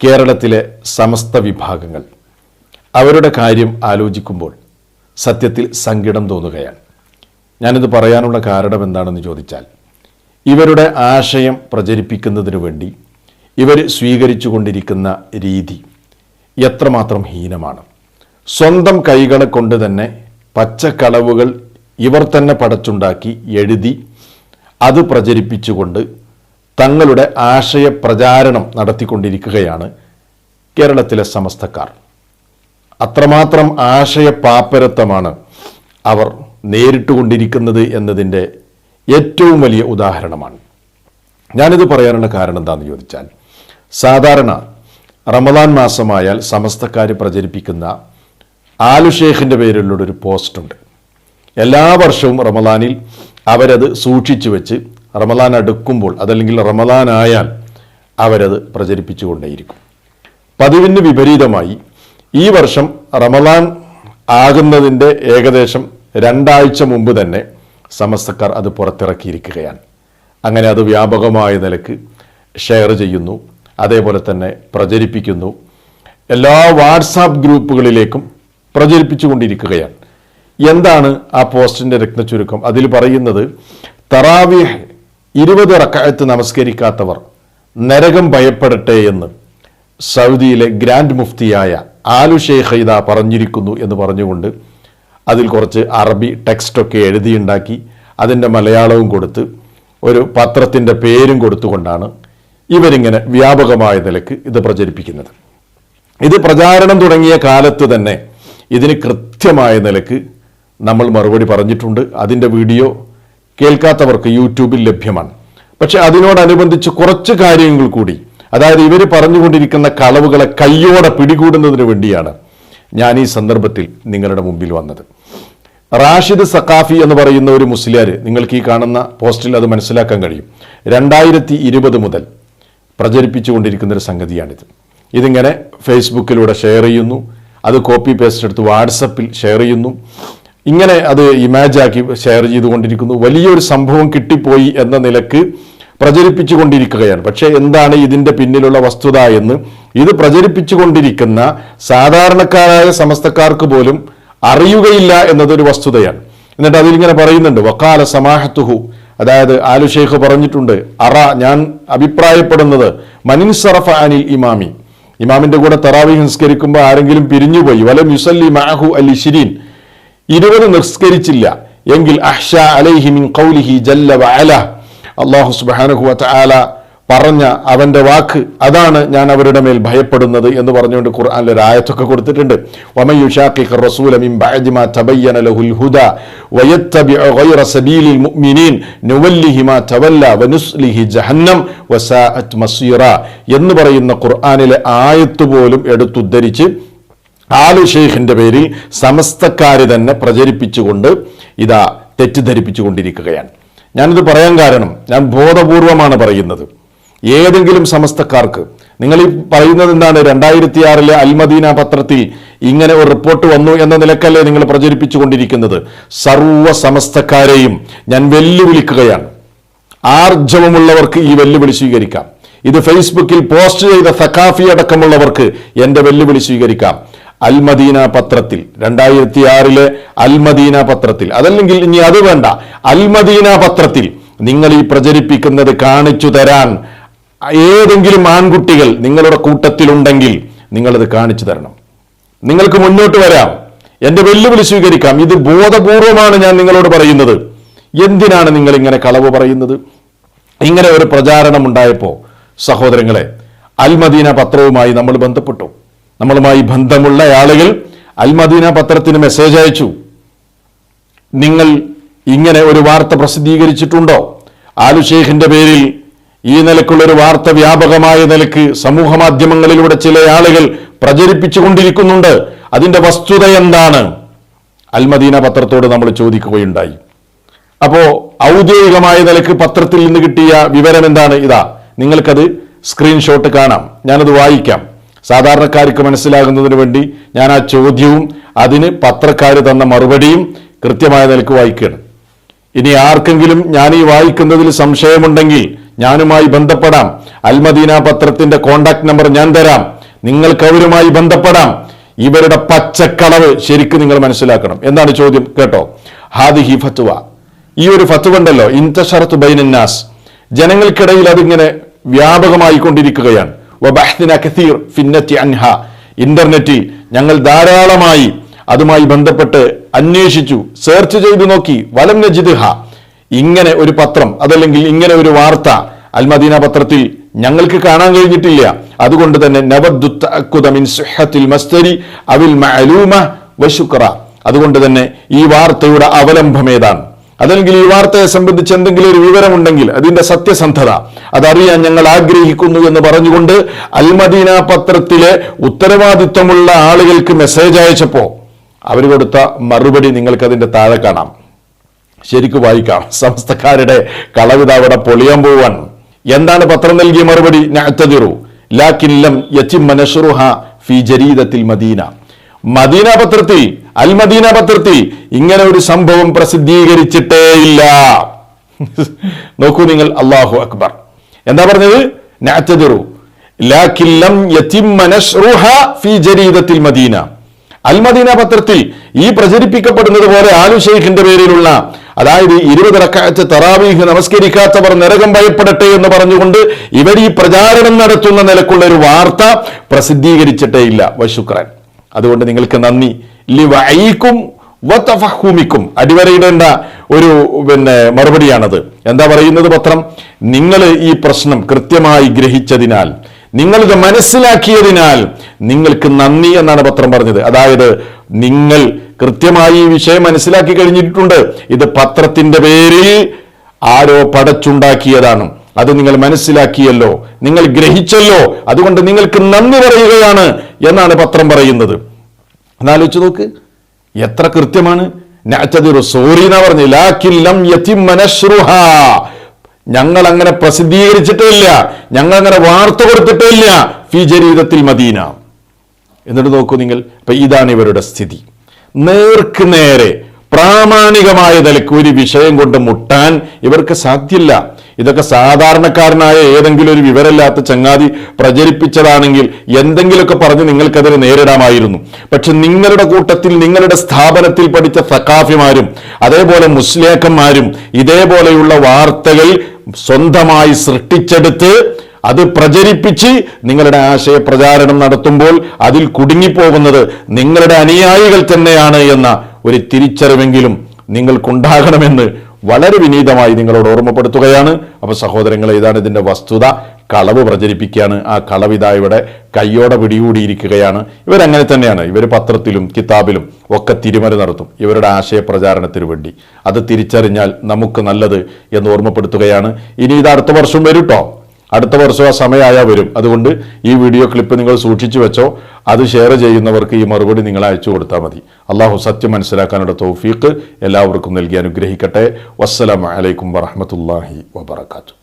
കേരളത്തിലെ സമസ്ത വിഭാഗങ്ങൾ. അവരുടെ കാര്യം ആലോചിക്കുമ്പോൾ സത്യത്തിൽ സങ്കടം തോന്നുകയാണ്. ഞാനിത് പറയാനുള്ള കാരണം എന്താണെന്ന് ചോദിച്ചാൽ ഇവരുടെ ആശയം പ്രചരിപ്പിക്കുന്നതിന് വേണ്ടി ഇവർ സ്വീകരിച്ചു കൊണ്ടിരിക്കുന്ന രീതി എത്രമാത്രം ഹീനമാണ്. സ്വന്തം കൈകളെ കൊണ്ട് തന്നെ പച്ചക്കളവുകൾ ഇവർ തന്നെ പടച്ചുണ്ടാക്കി എഴുതി അത് പ്രചരിപ്പിച്ചുകൊണ്ട് തങ്ങളുടെ ആശയ പ്രചാരണം നടത്തിക്കൊണ്ടിരിക്കുകയാണ് കേരളത്തിലെ സമസ്തക്കാർ. അത്രമാത്രം ആശയ പാപ്പരത്വമാണ് അവർ നേരിട്ടുകൊണ്ടിരിക്കുന്നത് എന്നതിന്റെ ഏറ്റവും വലിയ ഉദാഹരണമാണ്. ഞാനിത് പറയാനുള്ള കാരണം എന്താണെന്ന് ചോദിച്ചാൽ സാധാരണ റമദാൻ മാസമായാൽ സമസ്തക്കാർ പ്രചരിപ്പിക്കുന്ന ആലുഷേഖിന്റെ പേരിലുള്ള ഒരു പോസ്റ്റുണ്ട്. എല്ലാ വർഷവും റമദാനിൽ അവരത് സൂക്ഷിച്ചു വെച്ച് റമദാൻ അടുക്കുമ്പോൾ അതല്ലെങ്കിൽ റമദാൻ ആയാൽ അവരത് പ്രചരിപ്പിച്ചുകൊണ്ടേയിരിക്കും. പതിവിന് വിപരീതമായി ഈ വർഷം റമദാൻ ആകുന്നതിന്റെ ഏകദേശം രണ്ടാഴ്ച മുമ്പ് തന്നെ സമസ്തക്കാർ അത് പുറത്തിറക്കിയിരിക്കുകയാണ്. അങ്ങനെ അത് വ്യാപകമായ നിലയ്ക്ക് ഷെയർ ചെയ്യുന്നു അതേപോലെ തന്നെ പ്രചരിപ്പിക്കുന്നു. എല്ലാ വാട്സാപ്പ് ഗ്രൂപ്പുകളിലേക്കും പ്രചരിപ്പിച്ചുകൊണ്ടിരിക്കുകയാണ്. എന്താണ് ആ പോസ്റ്റിന്റെ രത്നചുരുക്കം അതിൽ പറയുന്നത് തറാവിഹ് ഇരുപത് റക്കായത്ത് നമസ്കരിക്കാത്തവർ നരകം ഭയപ്പെടട്ടെ എന്ന് സൗദിയിലെ ഗ്രാൻഡ് മുഫ്തിയായ ആലു ഷെയ്ഖ് ഇത പറഞ്ഞിരിക്കുന്നു എന്ന് പറഞ്ഞുകൊണ്ട് അതിൽ കുറച്ച് അറബി ടെക്സ്റ്റൊക്കെ എഴുതിയുണ്ടാക്കി അതിന്റെ മലയാളവും കൊടുത്ത് ഒരു പത്രത്തിന്റെ പേരും കൊടുത്തുകൊണ്ടാണ് ഇവരിങ്ങനെ വ്യാപകമായ നിലയ്ക്ക് ഇത് പ്രചരിപ്പിക്കുന്നത്. ഇത് പ്രചാരണം തുടങ്ങിയ കാലത്ത് തന്നെ ഇതിന് കൃത്യമായ നിലയ്ക്ക് നമ്മൾ മറുപടി പറഞ്ഞിട്ടുണ്ട്. അതിന്റെ വീഡിയോ കേൾക്കാത്തവർക്ക് യൂട്യൂബിൽ ലഭ്യമാണ്. പക്ഷെ അതിനോടനുബന്ധിച്ച് കുറച്ച് കാര്യങ്ങൾ കൂടി. അതായത് ഇവർ പറഞ്ഞുകൊണ്ടിരിക്കുന്ന കളവുകളെ കയ്യോടെ പിടികൂടുന്നതിന് വേണ്ടിയാണ് ഞാൻ ഈ സന്ദർഭത്തിൽ നിങ്ങളുടെ മുമ്പിൽ വന്നത്. റാഷിദ് സഖാഫി എന്ന് പറയുന്ന ഒരു മുസ്ലിയാർ നിങ്ങൾക്ക് ഈ കാണുന്ന പോസ്റ്റിൽ അത് മനസ്സിലാക്കാൻ കഴിയും. രണ്ടായിരത്തി ഇരുപത് മുതൽ പ്രചരിപ്പിച്ചുകൊണ്ടിരിക്കുന്ന ഒരു സംഗതിയാണിത്. ഇതിങ്ങനെ ഫേസ്ബുക്കിലൂടെ ഷെയർ ചെയ്യുന്നു. അത് കോപ്പി പേസ്റ്റ് എടുത്ത് വാട്സപ്പിൽ ഷെയർ ചെയ്യുന്നു. ഇങ്ങനെ അത് ഇമാജാക്കി ഷെയർ ചെയ്തുകൊണ്ടിരിക്കുന്നു. വലിയൊരു സംഭവം കിട്ടിപ്പോയി എന്ന നിലയ്ക്ക് പ്രചരിപ്പിച്ചുകൊണ്ടിരിക്കുകയാണ്. പക്ഷേ എന്താണ് ഇതിന്റെ പിന്നിലുള്ള വസ്തുത എന്ന്? ഇത് പ്രചരിപ്പിച്ചുകൊണ്ടിരിക്കുന്ന സാധാരണക്കാരായ സമസ്തക്കാർക്ക് പോലും അറിയുകയില്ല എന്നതൊരു വസ്തുതയാണ്. എന്നിട്ട് അതിലിങ്ങനെ പറയുന്നുണ്ട് വക്കാല സമാഹത്തുഹു. അതായത് ആലു പറഞ്ഞിട്ടുണ്ട് അറ ഞാൻ അഭിപ്രായപ്പെടുന്നത് മനിൻ സറഫ് അനിൽ ഇമാമി. ഇമാമിന്റെ കൂടെ തറാവി നിസ്കരിക്കുമ്പോൾ ആരെങ്കിലും പിരിഞ്ഞുപോയി വലം യുസല്ലി മാഹു അലി ഇഷിരീൻ ഇരുപത് നിസ്കരിച്ചില്ല. എങ്കിൽ അഹ്ഷ അലൈഹി മിൻ ഖൗലിഹി ജല്ല വഅല. അല്ലാഹു സുബ്ഹാനഹു വതആല പറഞ്ഞ അവന്റെ വാക്ക് അതാണ് ഞാൻ അവരുടെ മേൽ ഭയപ്പെടുന്നത് എന്ന് പറഞ്ഞുകൊണ്ട് ഖുർആാനിൽ ഒരു ആയത്തൊക്കെ കൊടുത്തിട്ടുണ്ട്. എന്ന് പറയുന്ന ഖുർആാനിലെ ആയത്ത് പോലും എടുത്തുദ്ധരിച്ച് ആലു ഷെയ്ഖിന്റെ പേരിൽ സമസ്തക്കാർ തന്നെ പ്രചരിപ്പിച്ചുകൊണ്ട് ഇതാ തെറ്റിദ്ധരിപ്പിച്ചുകൊണ്ടിരിക്കുകയാണ്. ഞാനിത് പറയാൻ കാരണം ഞാൻ ബോധപൂർവമാണ് പറയുന്നത്. ഏതെങ്കിലും സമസ്തക്കാർക്ക് നിങ്ങൾ ഈ പറയുന്നത് എന്താണ്? രണ്ടായിരത്തി ആറിലെ അൽമദീന പത്രത്തിൽ ഇങ്ങനെ ഒരു റിപ്പോർട്ട് വന്നു എന്ന നിലക്കല്ലേ നിങ്ങൾ പ്രചരിപ്പിച്ചുകൊണ്ടിരിക്കുന്നത്? സർവ സമസ്തക്കാരെയും ഞാൻ വെല്ലുവിളിക്കുകയാണ്. ആർജവമുള്ളവർക്ക് ഈ വെല്ലുവിളി സ്വീകരിക്കാം. ഇത് ഫേസ്ബുക്കിൽ പോസ്റ്റ് ചെയ്ത സക്കാഫി അടക്കമുള്ളവർക്ക് എന്റെ വെല്ലുവിളി സ്വീകരിക്കാം. അൽമദീന പത്രത്തിൽ രണ്ടായിരത്തി ആറിലെ അൽമദീന പത്രത്തിൽ. അതല്ലെങ്കിൽ ഇനി അത് വേണ്ട. അൽമദീന പത്രത്തിൽ നിങ്ങൾ ഈ പ്രചരിപ്പിക്കുന്നത് കാണിച്ചു തരാൻ ഏതെങ്കിലും ആൺകുട്ടികൾ നിങ്ങളുടെ കൂട്ടത്തിലുണ്ടെങ്കിൽ നിങ്ങളത് കാണിച്ചു തരണം. നിങ്ങൾക്ക് മുന്നോട്ട് വരാം. എന്റെ വെല്ലുവിളി സ്വീകരിക്കാം. ഇത് ബോധപൂർവമാണ് ഞാൻ നിങ്ങളോട് പറയുന്നത്. എന്തിനാണ് നിങ്ങൾ ഇങ്ങനെ കളവ് പറയുന്നത്? ഇങ്ങനെ ഒരു പ്രചാരണം ഉണ്ടായപ്പോൾ സഹോദരങ്ങളെ അൽമദീന പത്രവുമായി നമ്മൾ ബന്ധപ്പെട്ടു. നമ്മളുമായി ബന്ധമുള്ള ആളുകൾ അൽമദീന പത്രത്തിന് മെസ്സേജ് അയച്ചു. നിങ്ങൾ ഇങ്ങനെ ഒരു വാർത്ത പ്രസിദ്ധീകരിച്ചിട്ടുണ്ടോ? ആലു ഷെയ്ഖിന്റെ പേരിൽ ഈ നിലക്കുള്ള ഒരു വാർത്ത വ്യാപകമായ നിലയ്ക്ക് സമൂഹ മാധ്യമങ്ങളിലൂടെ ചില ആളുകൾ പ്രചരിപ്പിച്ചുകൊണ്ടിരിക്കുന്നുണ്ട് അതിന്റെ വസ്തുത എന്താണ്? അൽമദീന പത്രത്തോട് നമ്മൾ ചോദിക്കുകയുണ്ടായി. അപ്പോ ഔദ്യോഗികമായ നിലയ്ക്ക് പത്രത്തിൽ നിന്ന് കിട്ടിയ വിവരം എന്താണ്? ഇതാ നിങ്ങൾക്കത് സ്ക്രീൻഷോട്ട് കാണാം. ഞാനത് വായിക്കാം. സാധാരണക്കാർക്ക് മനസ്സിലാകുന്നതിന് വേണ്ടി ഞാൻ ആ ചോദ്യവും അതിന് പത്രക്കാർ തന്ന മറുപടിയും കൃത്യമായ നിലയ്ക്ക് വായിക്കുകയാണ്. ഇനി ആർക്കെങ്കിലും ഞാൻ ഈ വായിക്കുന്നതിൽ സംശയമുണ്ടെങ്കിൽ ഞാനുമായി ബന്ധപ്പെടാം. അൽമദീന പത്രത്തിന്റെ കോണ്ടാക്ട് നമ്പർ ഞാൻ തരാം. നിങ്ങൾക്ക് അവരുമായി ബന്ധപ്പെടാം. ഇവരുടെ പച്ചക്കളവ് ശരിക്കും നിങ്ങൾ മനസ്സിലാക്കണം. എന്താണ് ചോദ്യം? കേട്ടോ. ഹാദിഹി ഫത്വ. ഈ ഒരു ഫത്വ ഉണ്ടല്ലോ. ഇൻതഷറത്ത് ബൈനന്നാസ്. ജനങ്ങൾക്കിടയിൽ അതിങ്ങനെ വ്യാപകമായി കഥീർ കസീർ ഫിന്നത്തി അൻഹ. ഇന്റർനെറ്റിൽ ഞങ്ങൾ ധാരാളമായി അതുമായി ബന്ധപ്പെട്ട് അന്വേഷിച്ചു സെർച്ച് ചെയ്തു നോക്കി വലം നജിദ്ഹ. ഇങ്ങനെ ഒരു പത്രം അതല്ലെങ്കിൽ ഇങ്ങനെ ഒരു വാർത്ത അൽമദീന പത്രത്തിൽ ഞങ്ങൾക്ക് കാണാൻ കഴിഞ്ഞിട്ടില്ല. അതുകൊണ്ട് തന്നെ അതുകൊണ്ട് തന്നെ ഈ വാർത്തയുടെ അവലംബം ഏതാണ്? അതല്ലെങ്കിൽ ഈ വാർത്തയെ സംബന്ധിച്ച് എന്തെങ്കിലും ഒരു വിവരമുണ്ടെങ്കിൽ അതിന്റെ സത്യസന്ധത അതറിയാൻ ഞങ്ങൾ ആഗ്രഹിക്കുന്നു എന്ന് പറഞ്ഞുകൊണ്ട് അൽമദീന പത്രത്തിലെ ഉത്തരവാദിത്വമുള്ള ആളുകൾക്ക് മെസ്സേജ് അയച്ചപ്പോൾ അവർ കൊടുത്ത മറുപടി നിങ്ങൾക്ക് അതിന്റെ താഴെ കാണാം. ശരിക്കും വായിക്കാം. സമസ്തക്കാരുടെ കളവിത അവിടെ പൊളിയാൻ പോവാൻ. എന്താണ് പത്രം നൽകിയ മറുപടി? ലാക്കിൻ ലം യച്ചിം നശ്റുഹ ഫി ജരീദത്തിൽ മദീന. മദീന പത്രത്തി അൽ മദീന പത്രത്തി ഇങ്ങനെ ഒരു സംഭവം പ്രസിദ്ധീകരിച്ചിട്ടേ ഇല്ല നോക്കൂ നിങ്ങൾ അള്ളാഹു അക്ബർ. എന്താ പറഞ്ഞത്? നശ്റുഹ ഫി ജരീദത്തിൽ മദീന. പത്രത്തിൽ ഈ പ്രചരിപ്പിക്കപ്പെടുന്നത് പോലെ ആലു ഷെയ്ഖിന്റെ പേരിലുള്ള അതായത് ഇരുപത് റക്കാറ്റ് തറാവീഹ് നമസ്കരിക്കാത്തവർ നരകം ഭയപ്പെടട്ടെ എന്ന് പറഞ്ഞുകൊണ്ട് ഇവർ ഈ പ്രചാരണം നടത്തുന്ന നിലക്കുള്ള ഒരു വാർത്ത പ്രസിദ്ധീകരിച്ചിട്ടേ ഇല്ല വശുക്രൻ അതുകൊണ്ട് നിങ്ങൾക്ക് നന്ദി. ലിവൈക്കും വതഫഹുമിക്കും. അടിവരയിടേണ്ട ഒരു പിന്നെ മറുപടിയാണത്. എന്താ പറയുന്നത് പത്രം? നിങ്ങൾ ഈ പ്രശ്നം കൃത്യമായി ഗ്രഹിച്ചതിനാൽ നിങ്ങളിത് മനസ്സിലാക്കിയതിനാൽ നിങ്ങൾക്ക് നന്ദി എന്നാണ് പത്രം പറഞ്ഞത്. അതായത് നിങ്ങൾ കൃത്യമായി ഈ വിഷയം മനസ്സിലാക്കി കഴിഞ്ഞിട്ടുണ്ട്. ഇത് പത്രത്തിന്റെ പേരിൽ ആരോ പടച്ചുണ്ടാക്കിയതാണ്. അത് നിങ്ങൾ മനസ്സിലാക്കിയല്ലോ. നിങ്ങൾ ഗ്രഹിച്ചല്ലോ. അതുകൊണ്ട് നിങ്ങൾക്ക് നന്ദി പറയുകയാണ് എന്നാണ് പത്രം പറയുന്നത്. എന്നാലോചിച്ച് നോക്ക്. എത്ര കൃത്യമാണ്? സോറി എന്നാ പറഞ്ഞു. ലാക്കില്ലം ഞങ്ങൾ അങ്ങനെ പ്രസിദ്ധീകരിച്ചിട്ടില്ല. ഞങ്ങൾ അങ്ങനെ വാർത്ത കൊടുത്തിട്ടില്ല. ഫി ജരീദത്തിൽ മദീന. എന്നിട്ട് നോക്കൂ നിങ്ങൾ. അപ്പൊ ഇതാണ് ഇവരുടെ സ്ഥിതി. നേർക്ക് നേരെ പ്രാമാണികമായ നിലയ്ക്ക് ഒരു വിഷയം കൊണ്ട് മുട്ടാൻ ഇവർക്ക് സാധ്യല്ല. ഇതൊക്കെ സാധാരണക്കാരനായ ഏതെങ്കിലും ഒരു വിവരമില്ലാത്ത ചങ്ങാതി പ്രചരിപ്പിച്ചതാണെങ്കിൽ എന്തെങ്കിലുമൊക്കെ പറഞ്ഞ് നിങ്ങൾക്കതിനെ നേരിടാമായിരുന്നു. പക്ഷെ നിങ്ങളുടെ കൂട്ടത്തിൽ നിങ്ങളുടെ സ്ഥാപനത്തിൽ പഠിച്ച സക്കാഫിമാരും അതേപോലെ മുസ്ലിയാക്കന്മാരും ഇതേപോലെയുള്ള വാർത്തകൾ സ്വന്തമായി സൃഷ്ടിച്ചെടുത്ത് അത് പ്രചരിപ്പിച്ച് നിങ്ങളുടെ ആശയപ്രചാരണം നടത്തുമ്പോൾ അതിൽ കുടുങ്ങിപ്പോകുന്നത് നിങ്ങളുടെ അനുയായികൾ തന്നെയാണ് എന്ന ഒരു തിരിച്ചറിവെങ്കിലും നിങ്ങൾക്കുണ്ടാകണമെന്ന് വളരെ വിനീതമായി നിങ്ങളോട് ഓർമ്മപ്പെടുത്തുകയാണ്. അപ്പൊ സഹോദരങ്ങളെ ഇതാണ് ഇതിന്റെ വസ്തുത. കളവ് പ്രചരിപ്പിക്കുകയാണ്. ആ കളവിത ഇവിടെ കയ്യോടെ പിടികൂടിയിരിക്കുകയാണ്. ഇവരങ്ങനെ തന്നെയാണ്. ഇവർ പത്രത്തിലും കിതാബിലും ഒക്കെ തിരുമല നടത്തും. ഇവരുടെ ആശയ പ്രചാരണത്തിന് വേണ്ടി. അത് തിരിച്ചറിഞ്ഞാൽ നമുക്ക് നല്ലത് എന്ന് ഓർമ്മപ്പെടുത്തുകയാണ്. ഇനി ഇത് അടുത്ത വർഷം വരും ട്ടോ. അടുത്ത വർഷം ആ സമയമായാൽ വരും. അതുകൊണ്ട് ഈ വീഡിയോ ക്ലിപ്പ് നിങ്ങൾ സൂക്ഷിച്ചു വെച്ചോ. അത് ഷെയർ ചെയ്യുന്നവർക്ക് ഈ മറുപടി നിങ്ങൾ അയച്ചു കൊടുത്താൽ മതി. അള്ളാഹു സത്യം മനസ്സിലാക്കാനുള്ള തൗഫീഖ് എല്ലാവർക്കും നൽകി അനുഗ്രഹിക്കട്ടെ. വസ്സലാം അലൈക്കും വറഹമത്തല്ലാഹി വബർക്കാത്തു